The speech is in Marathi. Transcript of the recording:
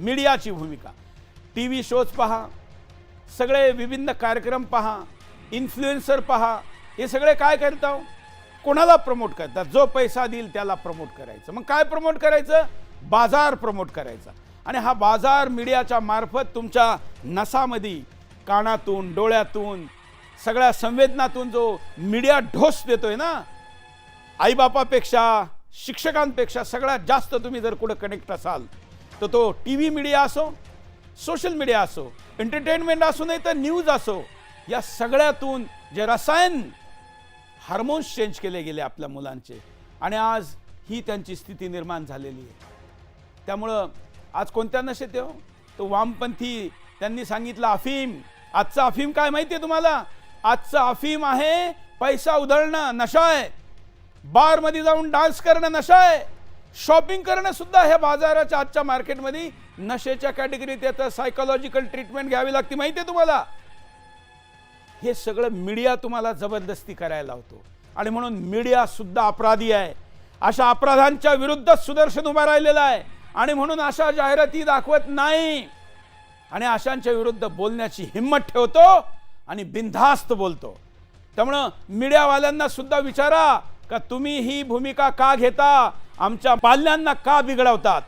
मीडियाची भूमिका. टी व्ही शोज पहा सगळे विभिन्न कार्यक्रम पहा इन्फ्लुएन्सर पहा हे सगळे काय करतात कोणाला प्रमोट करतात? जो पैसा देईल त्याला प्रमोट करायचं. मग काय प्रमोट करायचं? बाजार प्रमोट करायचा. आणि हा बाजार मीडियाच्या मार्फत तुमच्या नसामध्ये कानातून डोळ्यातून सगळ्या संवेदनातून जो मीडिया ढोस देतोय ना आईबापापेक्षा शिक्षकांपेक्षा सगळ्यात जास्त तुम्ही जर कुठं कनेक्ट असाल तर तो टी व्ही मीडिया असो सोशल मीडिया असो एंटरटेनमेंट असो नाही तर न्यूज असो या सगळ्यातून जे रसायन हार्मोन्स चेंज केले गेले आपल्या मुलांचे. आणि आज ही त्यांची स्थिती निर्माण झालेली आहे. त्यामुळं आज कोणत्या नशेत हो? तो वामपंथी त्यांनी सांगितलं अफीम. आजचा अफीम काय माहिती आहे तुम्हाला? आजचं अफीम आहे पैसा उधळणं नशा आहे. बारमध्ये जाऊन डान्स करणं नशा आहे. शॉपिंग करणं सुद्धा ह्या बाजाराच्या आजच्या मार्केटमध्ये नशेच्या कॅटेगरीत येतं सायकोलॉजिकल ट्रीटमेंट घ्यावी लागते. माहिती आहे तुम्हाला? हे सगळं मीडिया तुम्हाला जबरदस्ती करायला लावतो. आणि म्हणून मीडिया सुद्धा अपराधी आहे. अशा अपराधांच्या विरुद्ध सुदर्शन उभा राहिलेला आहे. आणि म्हणून अशा जाहिराती दाखवत नाही. आणि अशांच्या विरुद्ध बोलण्याची हिंमत ठेवतो आणि बिनधास्त बोलतो. त्यामुळं मीडियावाल्यांना सुद्धा विचारा का तुम्ही ही भूमिका का घेता? आमच्या पाल्यांना का बिघडवतात?